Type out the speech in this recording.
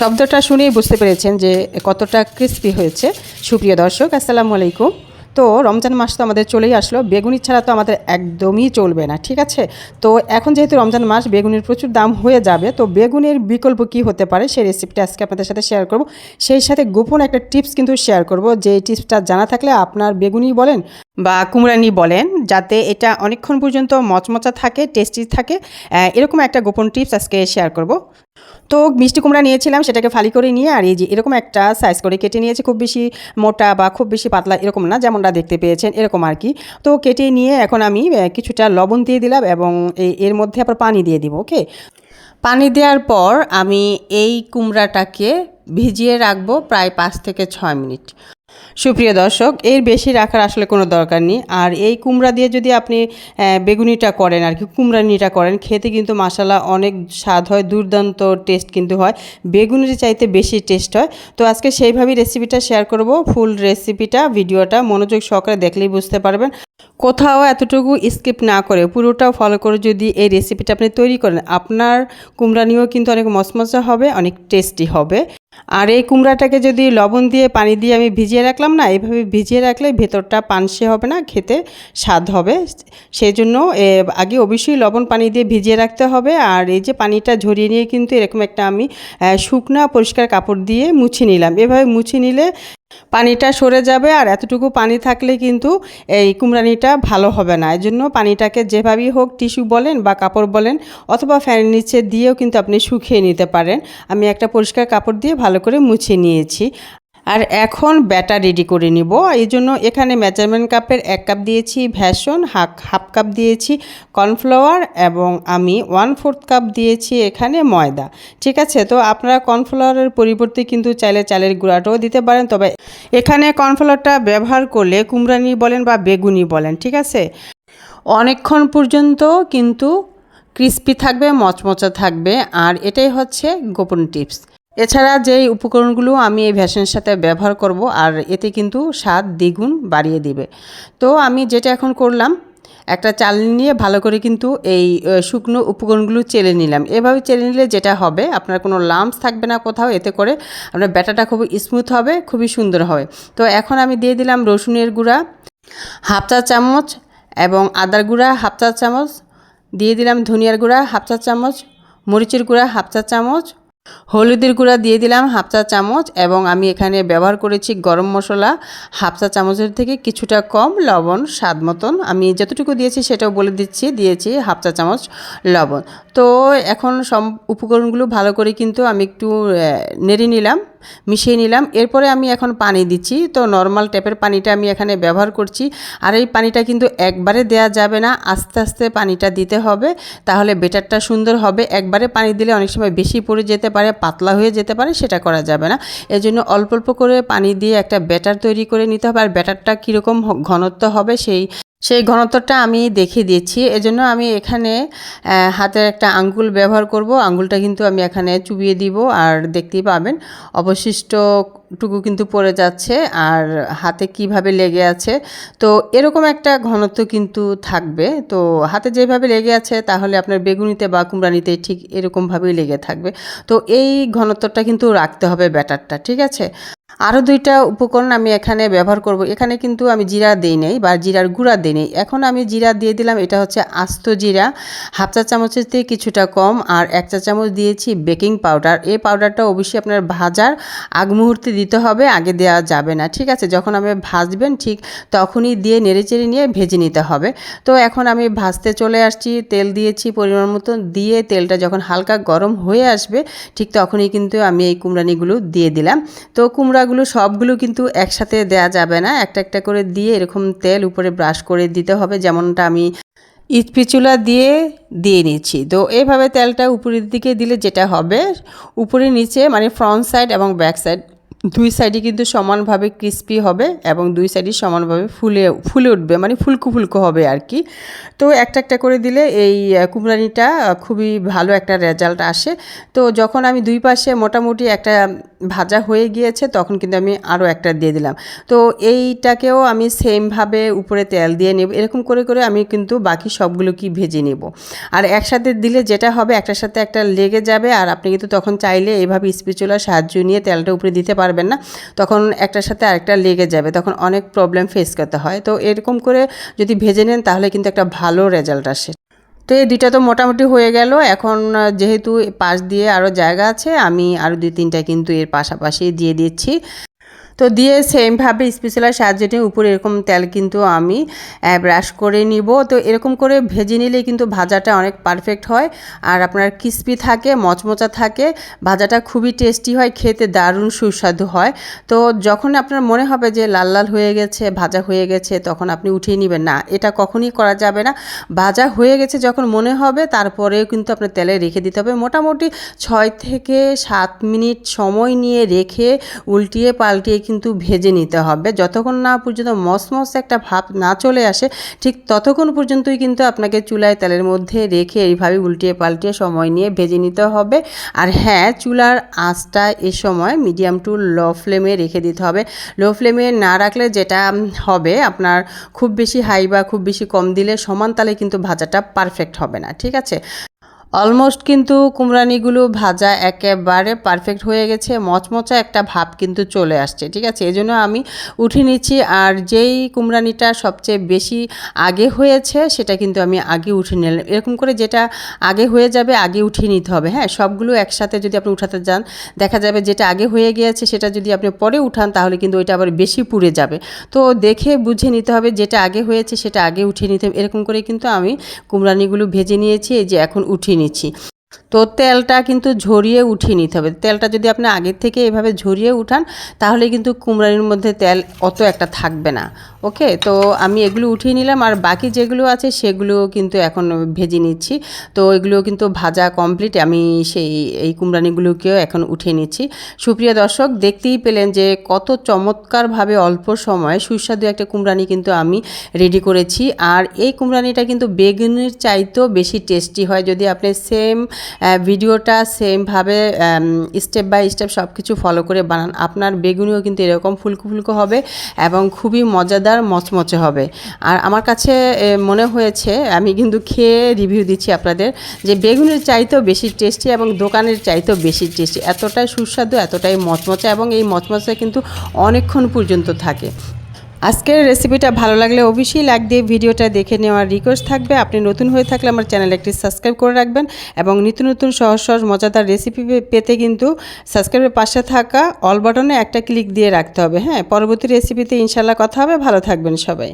শব্দটা শুনেই বুঝতে পেরেছেন যে কতটা ক্রিস্পি হয়েছে। সুপ্রিয় দর্শক, আসসালামু আলাইকুম। তো রমজান মাস তো আমাদের চলেই আসলো, বেগুনি ছাড়া তো আমাদের একদমই চলবে না, ঠিক আছে? তো এখন যেহেতু রমজান মাস, বেগুনের প্রচুর দাম হয়ে যাবে, তো বেগুনের বিকল্প কি হতে পারে সেই রেসিপিটা আজকে আপনাদের সাথে শেয়ার করব। সেই সাথে গোপন একটা টিপস কিন্তু শেয়ার করব, যে টিপসটা জানা থাকলে আপনার বেগুনি বলেন বা কুমড়ানি বলেন, যাতে এটা অনেকক্ষণ পর্যন্ত মচমচা থাকে টেস্টি থাকে। এরকম একটা গোপন টিপস আজকে শেয়ার করব। তো মিষ্টি কুমড়া নিয়েছিলাম, সেটাকে ফালি করে নিয়ে আর এই যে এরকম একটা সাইজ করে কেটে নিয়েছি, খুব বেশি মোটা বা খুব বেশি পাতলা এরকম না, যেমনটা দেখতে পেয়েছেন এরকম আর কি। তো কেটে নিয়ে এখন আমি কিছুটা লবণ দিয়ে দিলাম এবং এর মধ্যে আবার পানি দিয়ে দিব, ওকে? পানি দেওয়ার পর আমি এই কুমড়াটাকে ভিজিয়ে রাখব প্রায় পাঁচ থেকে ছয় মিনিট। সুপ্রিয় দর্শক, এর বেশি রাখার আসলে কোনো দরকার নেই। আর এই কুমড়া দিয়ে যদি আপনি বেগুনিটা করেন আর কি, কুমড়ানিটা করেন, খেতে কিন্তু মশালা অনেক স্বাদ হয়, দুর্দান্ত টেস্ট কিন্তু হয়। বেগুনের চাইতে বেশি টেস্ট হয়। তো আজকে সেইভাবেই রেসিপিটা শেয়ার করব ফুল রেসিপিটা ভিডিওটা মনোযোগ সহকারে দেখলেই বুঝতে পারবেন। কোথাও এতটুকু স্কিপ না করে, পুরোটাও ফলো করে যদি এই রেসিপিটা আপনি তৈরি করেন, আপনার কুমড়ানিও কিন্তু অনেক মচমচা হবে, অনেক টেস্টি হবে। আর এই কুমড়াটাকে যদি লবণ দিয়ে পানি দিয়ে আমি ভিজিয়ে রাখলাম না এইভাবে ভিজিয়ে রাখলে ভেতরটা পানসে হবে না, খেতে স্বাদ হবে। সেই জন্য আগে অবশ্যই লবণ পানি দিয়ে ভিজিয়ে রাখতে হবে। আর এই যে পানিটা ঝরিয়ে নিয়ে কিন্তু এরকম একটা আমি শুকনা পরিষ্কার কাপড় দিয়ে মুছে নিলাম। এভাবে মুছে নিলে পানিটা সরে যাবে আর এতটুকু পানি থাকলে কিন্তু এই কুমড়ানিটা ভালো হবে না। এই জন্য পানিটাকে যেভাবেই হোক টিস্যু বলেন বা কাপড় বলেন অথবা ফ্যানের নিচে দিয়েও কিন্তু আপনি শুকিয়ে নিতে পারেন। আমি একটা পরিষ্কার কাপড় দিয়ে ভালো করে মুছে নিয়েছি। আর এখন ব্যাটার রেডি করে নিব। এই জন্য এখানে মেজারমেন্ট কাপের এক কাপ দিয়েছি ভ্যাসন হাফ হাফ কাপ দিয়েছি কর্নফ্লাওয়ার এবং আমি ওয়ান ফোর্থ কাপ দিয়েছি এখানে ময়দা। ঠিক আছে? তো আপনারা কর্নফ্লাওয়ারের পরিবর্তে কিন্তু চাইলে চালের গুঁড়াটাও দিতে পারেন। তবে এখানে কর্নফ্লাওয়ারটা ব্যবহার করলে কুমড়ানি বলেন বা বেগুনি বলেন, ঠিক আছে? অনেকক্ষণ পর্যন্ত কিন্তু ক্রিস্পি থাকবে, মচমচা থাকবে। আর এটাই হচ্ছে গোপন টিপস এছাড়া যেই উপকরণগুলো আমি এই ভ্যাসনের সাথে ব্যবহার করব, আর এতে কিন্তু স্বাদ দ্বিগুণ বাড়িয়ে দিবে। তো আমি যেটা এখন করলাম, একটা চালনি নিয়ে ভালো করে কিন্তু এই শুকনো উপকরণগুলো চেলে নিলাম। এভাবে চেলে নিলে যেটা হবে, আপনার কোনো লাম্পস থাকবে না কোথাও, এতে করে আপনার ব্যাটাটা খুবই স্মুথ হবে, খুবই সুন্দর হবে। তো এখন আমি দিয়ে দিলাম রসুনের গুঁড়া, হাফ চা চামচ এবং আদার গুঁড়া, হাফ চা চামচ। দিয়ে দিলাম ধনিয়ার গুঁড়া, হাফ চা চামচ। মরিচের গুঁড়া, হাফ চা চামচ। হলুদের গুঁড়া দিয়ে দিলাম হাফ চা চামচ এবং আমি এখানে ব্যবহার করেছি গরম মশলা। হাফ চা চামচের থেকে কিছুটা কম লবণ স্বাদ মতন। আমি যতটুকু দিয়েছি সেটাও বলে দিচ্ছি, দিয়েছি হাফ চা চামচ লবণ। তো এখন সব উপকরণগুলো ভালো করে কিন্তু আমি একটু নেড়ে নিলাম, মিশিয়ে নিলাম। এরপরে আমি এখন পানি দিচ্ছি। তো নর্মাল ট্যাপের পানিটা আমি এখানে ব্যবহার করছি। আর এই পানিটা কিন্তু একবারে দেয়া যাবে না। আস্তে আস্তে পানিটা দিতে হবে। তাহলে বেটারটা সুন্দর হবে। একবারে পানি দিলে অনেক সময় বেশি পড়ে যেতে পারে, পাতলা হয়ে যেতে পারে, সেটা করা যাবে না। এজন্য অল্প অল্প করে পানি দিয়ে একটা ব্যাটার তৈরি করে নিতে হবে। আর ব্যাটারটা কীরকম ঘনত্ব হবে সেই সেই ঘনত্বটা আমি দেখিয়ে দিচ্ছি এজন্য আমি এখানে হাতের একটা আঙ্গুল ব্যবহার করব। আঙ্গুলটা কিন্তু আমি এখানে চুবিয়ে দিব। আর দেখতেই পাবেন, অবশিষ্টটুকু কিন্তু পড়ে যাচ্ছে। আর হাতে কীভাবে লেগে আছে। তো এরকম একটা ঘনত্ব কিন্তু থাকবে। তো হাতে যেভাবে লেগে আছে, তাহলে আপনার বেগুনিতে বা কুমড়ানিতে ঠিক এরকমভাবেই লেগে থাকবে। তো এই ঘনত্বটা কিন্তু রাখতে হবে ব্যাটারটা, ঠিক আছে? আরও দুইটা উপকরণ আমি এখানে ব্যবহার করব। এখানে কিন্তু আমি জিরা দিই নেই বা জিরার গুঁড়া দিই নেই। এখন আমি জিরা দিয়ে দিলাম, এটা হচ্ছে আস্ত জিরা। হাফ চা চামচের থেকে কিছুটা কম আর এক চা চামচ দিয়েছি বেকিং পাউডার। এই পাউডারটা অবশ্যই আপনার ভাজার আগ মুহূর্তে দিতে হবে, আগে দেওয়া যাবে না, ঠিক আছে? যখন আমি ভাজবেন ঠিক তখনই দিয়ে নেড়েচেড়ে নিয়ে ভেজে নিতে হবে। তো এখন আমি ভাজতে চলে আসছি, তেল দিয়েছি পরিমাণ মতো দিয়ে তেলটা যখন হালকা গরম হয়ে আসবে ঠিক তখনই কিন্তু আমি এই কুমড়ানিগুলো দিয়ে দিলাম। তো কুমড়াগুলো সবগুলো কিন্তু একসাথে দেয়া যাবে না। একটা একটা করে দিয়ে এরকম তেল উপরে ব্রাশ করে দিতে হবে। যেমনটা আমি ইচপিচুলা দিয়ে দিয়ে নিচ্ছি তো এভাবে তেলটা উপরের দিকে দিলে যেটা হবে, উপরে নিচে মানে ফ্রন্ট সাইড এবং ব্যাক সাইড দুই সাইডই কিন্তু সমানভাবে ক্রিস্পি হবে এবং দুই সাইডই সমানভাবে ফুলে ফুলে উঠবে মানে ফুলকু ফুলকু হবে আর কি। তো একটা একটা করে দিলে এই কুমড়ানিটা খুবই ভালো একটা রেজাল্ট আসে। তো যখন আমি দুই পাশে মোটামুটি একটা ভাজা হয়ে গিয়েছে, তখন কিন্তু আমি আরও একটা দিয়ে দিলাম। তো এইটাকেও আমি সেমভাবে উপরে তেল দিয়ে নেব। এরকম করে করে আমি কিন্তু বাকি সবগুলো কি ভেজে নেব। আর একসাথে দিলে যেটা হবে, একটার সাথে একটা লেগে যাবে। আর আপনি কিন্তু তখন চাইলে এইভাবে স্পিচুলার সাহায্য নিয়ে তেলটা উপরে দিতে পারবেন না, তখন একটার সাথে আরেকটা লেগে যাবে, তখন অনেক প্রবলেম ফেস করতে হয়। তো এরকম করে যদি ভেজে নেন, তাহলে কিন্তু একটা ভালো রেজাল্ট আসে। তো এই দুইটা তো মোটামুটি হয়ে গেল। এখন যেহেতু পাশ দিয়ে আরও জায়গা আছে, আমি আরও দুই তিনটা কিন্তু এর পাশাপাশি দিয়ে দিচ্ছি। তো দিয়ে সেমভাবে স্পেশালের সাহায্যে নিয়ে উপরে এরকম তেল কিন্তু আমি ব্রাশ করে নিব। তো এরকম করে ভেজে নিলে কিন্তু ভাজাটা অনেক পারফেক্ট হয়। আর আপনার ক্রিস্পি থাকে, মচমচা থাকে, ভাজাটা খুবই টেস্টি হয়, খেতে দারুণ সুস্বাদু হয়। তো যখন আপনার মনে হবে যে লাল লাল হয়ে গেছে, ভাজা হয়ে গেছে, তখন আপনি উঠিয়ে নেবেন। না, এটা কখনই করা যাবে না। ভাজা হয়ে গেছে যখন মনে হবে, তারপরেও কিন্তু আপনার তেলে রেখে দিতে হবে। মোটামুটি ছয় থেকে সাত মিনিট সময় নিয়ে রেখে উল্টিয়ে পাল্টিয়ে কিন্তু ভেজে নিতে হবে। যতক্ষণ না পর্যন্ত মসমস একটা ভাব না চলে আসে, ঠিক ততক্ষণ পর্যন্তই কিন্তু আপনাকে চুলায় তেলের মধ্যে রেখে এইভাবে উল্টিয়ে পাল্টিয়ে সময় নিয়ে ভেজে নিতে হবে। আর হ্যাঁ চুলার আঁচটা এ সময় মিডিয়াম টু লো ফ্লেমে রেখে দিতে হবে। লো ফ্লেমে না রাখলে যেটা হবে, আপনার খুব বেশি হাই বা খুব বেশি কম দিলে সমান তালে কিন্তু ভাজাটা পারফেক্ট হবে না, ঠিক আছে? অলমোস্ট কিন্তু কুমড়ানিগুলো ভাজা একেবারে পারফেক্ট হয়ে গেছে, মচমচা একটা ভাব কিন্তু চলে আসছে, ঠিক আছে? এই জন্য আমি উঠে নিচ্ছি, আর যেই কুমড়ানিটা সবচেয়ে বেশি আগে হয়েছে, সেটা কিন্তু আমি আগে উঠে নিলাম। এরকম করে যেটা আগে হয়ে যাবে, আগে উঠিয়ে নিতে হবে হ্যাঁ? সবগুলো একসাথে যদি আপনি উঠাতে যান, দেখা যাবে যেটা আগে হয়ে গিয়েছে, সেটা যদি আপনি পরে উঠান, তাহলে কিন্তু ওইটা আবার বেশি পুড়ে যাবে। তো দেখে বুঝে নিতে হবে যেটা আগে হয়েছে, সেটা আগে উঠিয়ে নিতে হবে। এরকম করে কিন্তু আমি কুমড়ানিগুলো ভেজে নিয়েছি, এই যে এখন উঠিয়ে নিচ্ছি। তো তেলটা কিন্তু ঝরিয়ে উঠিয়ে নিতে হবে। তেলটা যদি আপনি আগের থেকে এভাবে ঝরিয়ে উঠান, তাহলে কিন্তু কুমড়ানির মধ্যে তেল অত একটা থাকবে না। ওকে? তো আমি এগুলো উঠিয়ে নিলাম আর বাকি যেগুলো আছে সেগুলো কিন্তু এখন ভেজে নিচ্ছি। তো এগুলো কিন্তু ভাজা কমপ্লিট আমি সেই, এই কুমড়ানিগুলোকেও এখন উঠিয়ে নিচ্ছি। সুপ্রিয় দর্শক, দেখতেই পেলেন যে কত চমৎকারভাবে অল্প সময়ে সুস্বাদু একটা কুমড়ানি কিন্তু আমি রেডি করেছি। আর এই কুমড়ানিটা কিন্তু বেগুনের চাইতেও বেশি টেস্টি হয়। যদি আপনি সেম ভিডিওটা সেমভাবে স্টেপ বাই স্টেপ সব কিছু ফলো করে বানান। আপনার বেগুনিও কিন্তু এরকম ফুলকো ফুলকো হবে এবং খুবই মজাদার মচমচে হবে। আর আমার কাছে মনে হয়েছে, আমি কিন্তু খেয়ে রিভিউ দিচ্ছি আপনাদের, যে বেগুনের চাইতেও বেশি টেস্টি এবং দোকানের চাইতেও বেশি টেস্টি এতটাই সুস্বাদু, এতটাই মচমচে এবং এই মচমচে কিন্তু অনেকক্ষণ পর্যন্ত থাকে। আজকের রেসিপিটা ভালো লাগলে অবশ্যই লাইক দিয়ে ভিডিওটা দেখে নেওয়ার রিকোয়েস্ট থাকবে। আপনি নতুন হয়ে থাকলে আমার চ্যানেল একটি সাবস্ক্রাইব করে রাখবেন এবং নিত্য নতুন সহজ সহজ মজাদার রেসিপি পেতে কিন্তু সাবস্ক্রাইবের পাশে থাকা অল বাটনে একটা ক্লিক দিয়ে রাখতে হবে। হ্যাঁ পরবর্তী রেসিপিতে ইনশাল্লাহ কথা হবে। ভালো থাকবেন সবাই।